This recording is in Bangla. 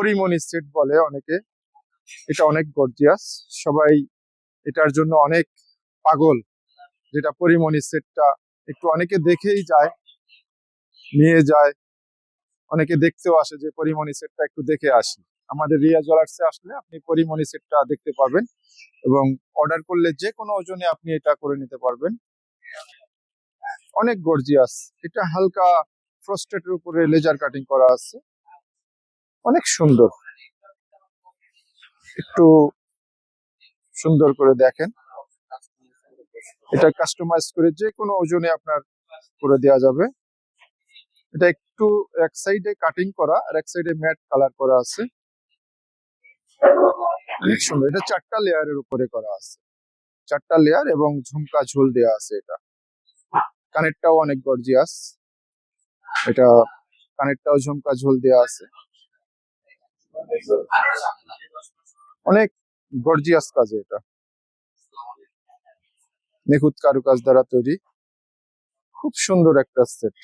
পরিমণি সেট বলে অনেকে। এটা অনেক গর্জিয়াস সবাই এটার জন্য অনেক পাগল, যেটা পরিমণি সেটটা একটু অনেকে দেখেই যায়, নিয়ে যায়। অনেকে দেখতেও আসে যে পরিমণি সেটটা একটু দেখে আসি। আমাদের রিয়া জুয়েলার্সে আসলে আপনি পরিমণি সেটটা দেখতে পারবেন এবং অর্ডার করলে যে কোনো ওজনে আপনি এটা করে নিতে পারবেন। অনেক গর্জিয়াস এটা হালকা ফ্রস্টেটের উপরে লেজার কাটিং করা আছে। অনেক সুন্দর। একটু সুন্দর করে দেখেন। এটা কাস্টমাইজ করে যে কোনো ওজনে আপনার করে দেওয়া যাবে। এটা একটু এক সাইডে কাটিং করা, আর এক সাইডে ম্যাট কালার করা আছে। অনেক সুন্দর। এটা চারটা লেয়ারের উপরে করা আছে। চারটা লেয়ার এবং ঝুমকা ঝোল দেওয়া আছে এটা। কানেরটাও অনেক গর্জিয়াস এটা কানেরটাও ঝুমকা ঝোল দেওয়া আছে। অনেক গর্জিয়াস কাজে এটা। নিখুঁত কারুকাজ দ্বারা তৈরি। খুব সুন্দর একটা সেট